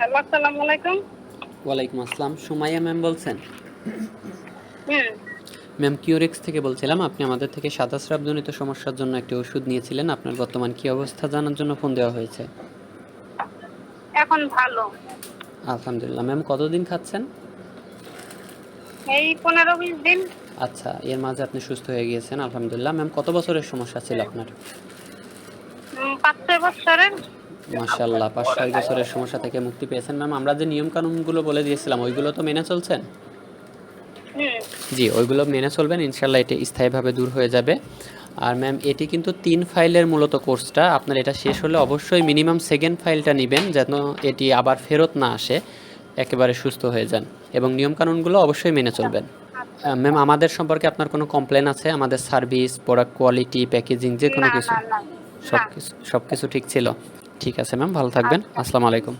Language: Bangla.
হ্যালো আসসালামু আলাইকুম। ওয়ালাইকুম আসসালাম। সুমাইয়া ম্যাম বলছেন? হুম ম্যাম কিউরেক্স থেকে বলছিলাম আপনি আমাদের থেকে সাদা স্রাবজনিত সমস্যার জন্য একটি ওষুধ নিয়েছিলেন। আপনার বর্তমান কি অবস্থা জানার জন্য ফোন দেওয়া হয়েছে? এখন ভালো। আলহামদুলিল্লাহ। ম্যাম কতদিন খাচ্ছেন? এই পনেরো বিশ দিন। আচ্ছা এর মাঝে আপনি সুস্থ হয়ে গিয়েছেন। আলহামদুলিল্লাহ। ম্যাম কত বছরের সমস্যা ছিল আপনার? পাঁচ ছয় বছরের। মাশাল্লাহ পাঁচ ছয় বছরের সমস্যা থেকে মুক্তি পেয়েছেন। ম্যাম আমরা যে নিয়ম কানুনগুলো বলে দিয়েছিলাম ওইগুলো তো মেনে চলছেন? জি ওইগুলো মেনে চলবেন ইনশাল্লাহ এটি স্থায়ীভাবে দূর হয়ে যাবে। আর ম্যাম এটি কিন্তু তিন ফাইলের মূলত কোর্সটা। আপনার এটা শেষ হলে অবশ্যই মিনিমাম সেকেন্ড ফাইলটা নেবেন যেন এটি আবার ফেরত না আসে একেবারে সুস্থ হয়ে যান। এবং নিয়মকানুনগুলো অবশ্যই মেনে চলবেন। ম্যাম আমাদের সম্পর্কে আপনার কোনো কমপ্লেন আছে? আমাদের সার্ভিস প্রোডাক্ট কোয়ালিটি প্যাকেজিং যে কোনো কিছু? সব কিছু সব কিছু ঠিক ছিল? ঠিক আছে ম্যাম ভালো থাকবেন। আসসালামু আলাইকুম।